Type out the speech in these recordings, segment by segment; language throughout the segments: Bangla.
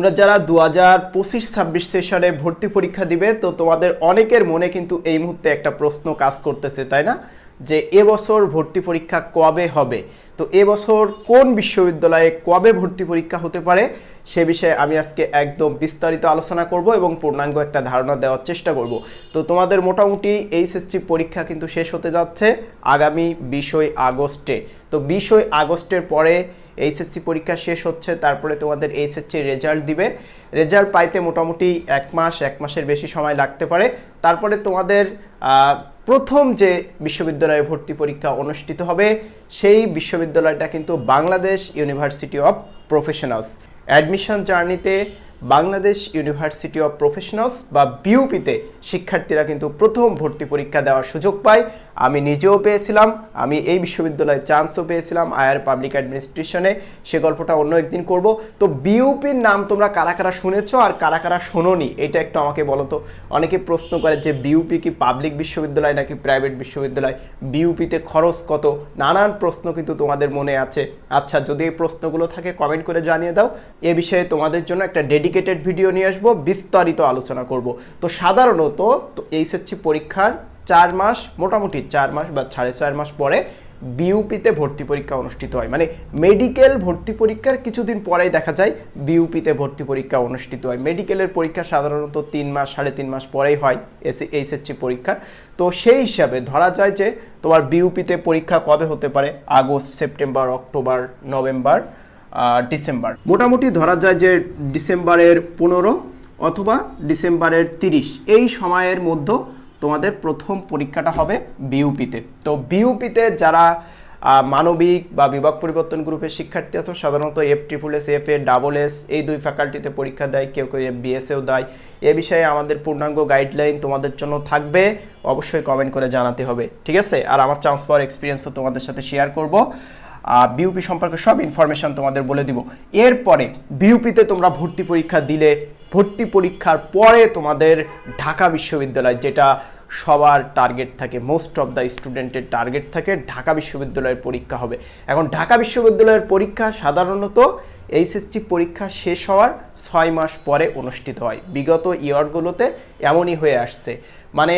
তোমরা যারা দু হাজার পঁচিশ, ছাব্বিশ সেশনে ভর্তি পরীক্ষা দিবে, তো তোমাদের অনেকের মনে কিন্তু এই মুহূর্তে একটা প্রশ্ন কাজ করতেছে, তাই না? যে এবছর ভর্তি পরীক্ষা কবে হবে? তো এবছর কোন বিশ্ববিদ্যালয়ে কবে ভর্তি পরীক্ষা হতে পারে, সে বিষয়ে আমি আজকে একদম বিস্তারিত আলোচনা করব এবং পূর্ণাঙ্গ একটা ধারণা দেওয়ার চেষ্টা করব। তো তোমাদের মোটামুটি এইচএসসি পরীক্ষা কিন্তু শেষ হতে যাচ্ছে আগামী বিশই আগস্টে। তো বিশই আগস্টের পরে এইচএসসি পরীক্ষা শেষ হচ্ছে, তারপরে তোমাদের এইচএসসি রেজাল্ট দিবে। রেজাল্ট পাইতে মোটামুটি এক মাস, এক মাসের বেশি সময় লাগতে পারে। তারপরে তোমাদের প্রথম যে বিশ্ববিদ্যালয়ে ভর্তি পরীক্ষা অনুষ্ঠিত হবে, সেই বিশ্ববিদ্যালয়টা কিন্তু Bangladesh university of professionals admission জার্নিতে বাংলাদেশ ইউনিভার্সিটি অফ প্রফেশনালস বা বিউপিতে শিক্ষার্থীরা কিন্তু প্রথম ভর্তি পরীক্ষা দেওয়ার সুযোগ পায়। আমি নিজেও পেয়েছিলাম, আমি এই বিশ্ববিদ্যালয়ে চান্সও পেয়েছিলাম আয়ার পাবলিক অ্যাডমিনিস্ট্রেশনে সে গল্পটা অন্য একদিন করব। তো বিউপির নাম তোমরা কারা কারা শুনেছো আর কারা কারা শোনোনি? এটা একটু আমাকে বলো তো। অনেকে প্রশ্ন করে যে বিউপি কি পাবলিক বিশ্ববিদ্যালয় নাকি প্রাইভেট বিশ্ববিদ্যালয়? বিউপিতে খরচ কত? নানান প্রশ্ন কিন্তু তোমাদের মনে আছে। আচ্ছা যদি এই প্রশ্নগুলো থাকে কমেন্ট করে জানিয়ে দাও। এ বিষয়ে তোমাদের জন্য একটা ডেডিকেটেড ভিডিও নিয়ে আসব, বিস্তারিত আলোচনা করব। তো সাধারণত এইচএসসি পরীক্ষার চার মাস, মোটামুটি চার মাস বা সাড়ে চার মাস পরে বিউপিতে ভর্তি পরীক্ষা অনুষ্ঠিত হয়। মানে মেডিকেল ভর্তি পরীক্ষার কিছুদিন পরেই দেখা যায় বিউপিতে ভর্তি পরীক্ষা অনুষ্ঠিত হয়। মেডিকেলের পরীক্ষা সাধারণত তিন মাস, সাড়ে তিন মাস পরেই হয় এসি এইচএসসি পরীক্ষার। তো সেই হিসাবে ধরা যায় যে তোমার বিউপিতে পরীক্ষা কবে হতে পারে? August, September, October, November. December. মোটামুটি ধরা যায় যে ডিসেম্বরের পনেরো অথবা ডিসেম্বরের তিরিশ, এই সময়ের মধ্যে তোমাদের প্রথম পরীক্ষাটা হবে বিউপিতে। তো বিউপিতে যারা মানবিক বা বিভাগ পরিবর্তন গ্রুপের শিক্ষার্থী আছে, সাধারণত F triple S F A double S এই দুই ফ্যাকাল্টিতে পরীক্ষা দেয়, কেউ কেউ এফ বিএসএও দেয়। এ বিষয়ে আমাদের পূর্ণাঙ্গ গাইডলাইন তোমাদের জন্য থাকবে, অবশ্যই কমেন্ট করে জানাতে হবে, ঠিক আছে? আর আমার চান্স পাওয়ার এক্সপিরিয়েন্সও তোমাদের সাথে শেয়ার করব। বিউপি সম্পর্কে সব ইনফরমেশন তোমাদের বলে দিব। এরপরে বিউপিতে তোমরা ভর্তি পরীক্ষা দিলে, ভর্তি পরীক্ষার পরে তোমাদের ঢাকা বিশ্ববিদ্যালয়, যেটা সবার টার্গেট থাকে মোস্ট অফ দ্য স্টুডেন্টের টার্গেট থাকে, ঢাকা বিশ্ববিদ্যালয়ের পরীক্ষা হবে। এখন ঢাকা বিশ্ববিদ্যালয়ের পরীক্ষা সাধারণত এইচএসসি পরীক্ষা শেষ হওয়ার ছয় মাস পরে অনুষ্ঠিত হয়। বিগত ইয়ারগুলোতে এমনই হয়ে আসছে। মানে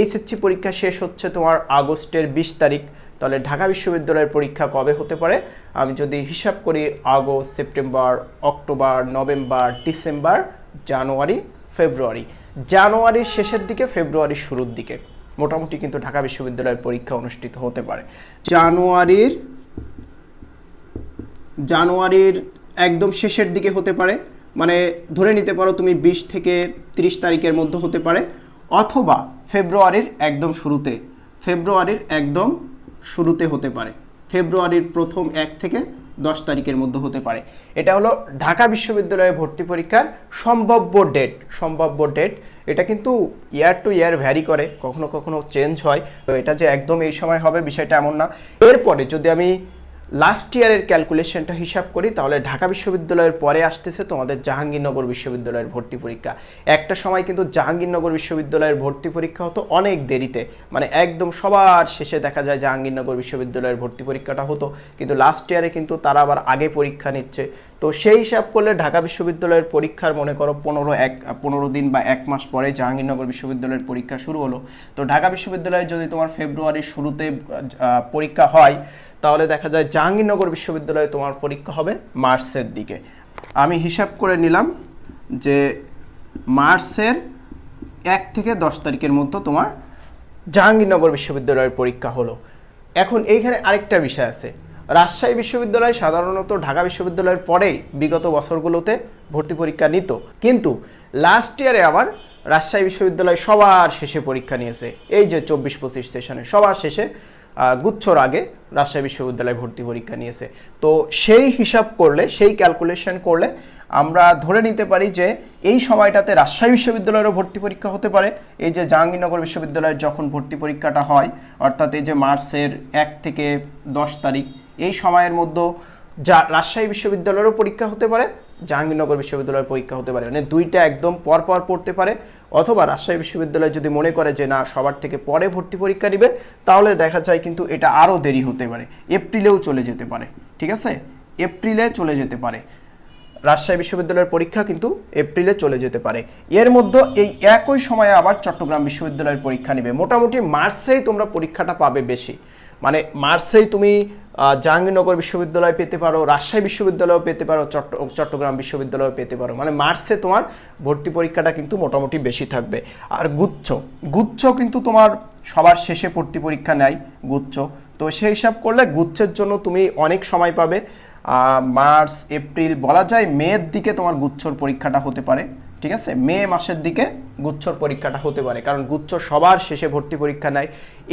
এইচএসসি পরীক্ষা শেষ হচ্ছে তোমার আগস্টের বিশ তারিখ তাহলে ঢাকা বিশ্ববিদ্যালয়ের পরীক্ষা কবে হতে পারে? আমি যদি হিসাব করি, August, September, October, November, December, January, February. জানুয়ারির শেষের দিকে, ফেব্রুয়ারির শুরুর দিকে। মোটামুটি কিন্তু ঢাকা বিশ্ববিদ্যালয়ের পরীক্ষা অনুষ্ঠিত হতে পারে। জানুয়ারির জানুয়ারির একদম শেষের দিকে হতে পারে। মানে ধরে নিতে পারো তুমি বিশ থেকে তিরিশ তারিখের মধ্যে হতে পারে। অথবা ফেব্রুয়ারির একদম শুরুতে। ফেব্রুয়ারির একদম শুরুতে হতে পারে। ফেব্রুয়ারির প্রথম এক থেকে দশ তারিখের মধ্যে হতে পারে। এটা হলো ঢাকা বিশ্ববিদ্যালয়ে ভর্তি পরীক্ষার সম্ভাব্য ডেট সম্ভাব্য ডেট এটা কিন্তু ইয়ার টু ইয়ার ভ্যারি করে, কখনো কখনো চেঞ্জ হয়। তো এটা যে একদম এই সময় হবে বিষয়টা এমন না। এরপরে যদি আমি লাস্ট ইয়ারের ক্যালকুলেশনটা হিসাব করি, তাহলে ঢাকা বিশ্ববিদ্যালয়ের পরে আসতেছে তোমাদের জাহাঙ্গীরনগর বিশ্ববিদ্যালয়ের ভর্তি পরীক্ষা। একটা সময় কিন্তু জাহাঙ্গীরনগর বিশ্ববিদ্যালয়ের ভর্তি পরীক্ষা হতো অনেক দেরিতে। মানে একদম সবার শেষে দেখা যায় জাহাঙ্গীরনগর বিশ্ববিদ্যালয়ের ভর্তি পরীক্ষাটা হতো। কিন্তু লাস্ট ইয়ারে কিন্তু তারা আবার আগে পরীক্ষা নিচ্ছে। তো সেই হিসাব করলে ঢাকা বিশ্ববিদ্যালয়ের পরীক্ষার, মনে করো, পনেরো এক, পনেরো দিন বা এক মাস পরে জাহাঙ্গীরনগর বিশ্ববিদ্যালয়ের পরীক্ষা শুরু হলো। তো ঢাকা বিশ্ববিদ্যালয়ে যদি তোমার ফেব্রুয়ারির শুরুতে পরীক্ষা হয়, তাহলে দেখা যায় জাহাঙ্গীরনগর বিশ্ববিদ্যালয়ে তোমার পরীক্ষা হবে মার্চের দিকে। আমি হিসাব করে নিলাম যে মার্চের এক থেকে দশ তারিখের মধ্যে তোমার জাহাঙ্গীরনগর বিশ্ববিদ্যালয়ের পরীক্ষা হলো। এখন এইখানে আরেকটা বিষয় আছে। রাজশাহী বিশ্ববিদ্যালয়, সাধারণত ঢাকা বিশ্ববিদ্যালয়ের পরেই বিগত বছরগুলোতে ভর্তি পরীক্ষা নিত। কিন্তু লাস্ট ইয়ারে আবার রাজশাহী বিশ্ববিদ্যালয় সবার শেষে পরীক্ষা নিয়েছে। এই যে চব্বিশ পঁচিশ সেশনে সবার শেষে গুচ্ছর আগে রাজশাহী বিশ্ববিদ্যালয়ে ভর্তি পরীক্ষা নিয়েছে। তো সেই হিসাব করলে, সেই ক্যালকুলেশন করলে আমরা ধরে নিতে পারি যে এই সময়টাতে রাজশাহী বিশ্ববিদ্যালয়েরও ভর্তি পরীক্ষা হতে পারে। এই যে জাহাঙ্গীরনগর বিশ্ববিদ্যালয়ের যখন ভর্তি পরীক্ষাটা হয়, অর্থাৎ এই যে মার্চের এক থেকে দশ তারিখ এই সময়ের মধ্যে যা রাজশাহী বিশ্ববিদ্যালয়েরও পরীক্ষা হতে পারে, জাহাঙ্গীরনগর বিশ্ববিদ্যালয়ের পরীক্ষা হতে পারে। মানে দুইটা একদম পর পর পড়তে পারে। অথবা রাজশাহী বিশ্ববিদ্যালয় যদি মনে করে যে না, সবার থেকে পরে ভর্তি পরীক্ষা নেবে তাহলে দেখা যায় কিন্তু এটা আরও দেরি হতে পারে। এপ্রিলেও চলে যেতে পারে। ঠিক আছে? এপ্রিলে চলে যেতে পারে। রাজশাহী বিশ্ববিদ্যালয়ের পরীক্ষা কিন্তু এপ্রিলে চলে যেতে পারে। এর মধ্যে এই একই সময়ে আবার চট্টগ্রাম বিশ্ববিদ্যালয়ের পরীক্ষা নেবে। মোটামুটি মার্চেই তোমরা পরীক্ষাটা পাবে বেশি। মানে মার্চেই তুমি জাহাঙ্গীরনগর বিশ্ববিদ্যালয় পেতে পারো, রাজশাহী বিশ্ববিদ্যালয় পেতে পারো, চট্ট, চট্টগ্রাম বিশ্ববিদ্যালয় পেতে পারো। মানে মার্চে তোমার ভর্তি পরীক্ষাটা কিন্তু মোটামুটি বেশি থাকবে। আর গুচ্ছ গুচ্ছ কিন্তু তোমার সবার শেষে ভর্তি পরীক্ষা নেয়, গুচ্ছ। তো সেই হিসাব করলে গুচ্ছের জন্য তুমি অনেক সময় পাবে। মার্চ, এপ্রিল বলা যায় মের দিকে তোমার গুচ্ছর পরীক্ষাটা হতে পারে। ঠিক আছে? মে মাসের দিকে গুচ্ছর পরীক্ষাটা হতে পারে, কারণ গুচ্ছ সবার শেষে ভর্তি পরীক্ষা নেয়।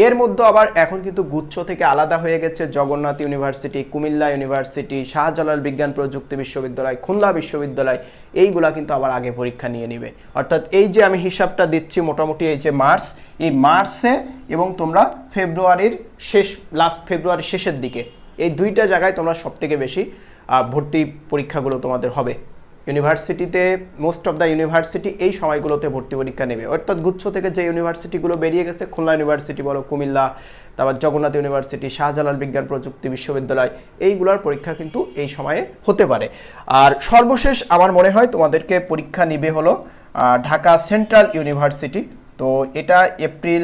এর মধ্যে আবার এখন কিন্তু গুচ্ছ থেকে আলাদা হয়ে গেছে জগন্নাথ ইউনিভার্সিটি, কুমিল্লা ইউনিভার্সিটি, শাহজালাল বিজ্ঞান প্রযুক্তি বিশ্ববিদ্যালয়, খুলনা বিশ্ববিদ্যালয়, এইগুলা কিন্তু আবার আগে পরীক্ষা নিয়ে নিবে। অর্থাৎ এই যে আমি হিসাবটা দিচ্ছি মোটামুটি এই যে মার্চ, এই মার্চে এবং তোমরা ফেব্রুয়ারির শেষ লাস্ট ফেব্রুয়ারির শেষের দিকে, এই দুইটা জায়গায় তোমরা সব থেকে বেশি ভর্তি পরীক্ষাগুলো তোমাদের হবে। ইউনিভার্সিটিতে মোস্ট অফ দ্য ইউনিভার্সিটি এই সময়গুলোতে ভর্তি পরীক্ষা নেবে। অর্থাৎ গুচ্ছ থেকে যে ইউনিভার্সিটিগুলো বেরিয়ে গেছে, খুলনা ইউনিভার্সিটি বলো, কুমিল্লা, তারপর জগন্নাথ ইউনিভার্সিটি, শাহজালাল বিজ্ঞান প্রযুক্তি বিশ্ববিদ্যালয়, এইগুলোর পরীক্ষা কিন্তু এই সময়ে হতে পারে। আর সর্বশেষ আমার মনে হয় তোমাদেরকে পরীক্ষা নিবে হলো ঢাকা সেন্ট্রাল ইউনিভার্সিটি। তো এটা এপ্রিল,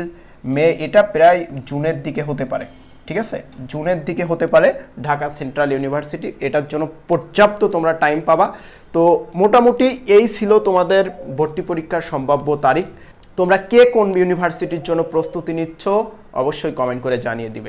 মে, এটা প্রায় জুনের দিকে হতে পারে। ঠিক আছে? জুনের দিকে হতে পারে ঢাকা সেন্ট্রাল ইউনিভার্সিটি। এটার জন্য পর্যাপ্ত তোমরা টাইম পাবা। তো মোটামুটি এই ছিল তোমাদের ভর্তি পরীক্ষার সম্ভাব্য তারিখ। তোমরা কে কোন ইউনিভার্সিটির জন্য প্রস্তুতি নিচ্ছ? অবশ্যই কমেন্ট করে জানিয়ে দিবে।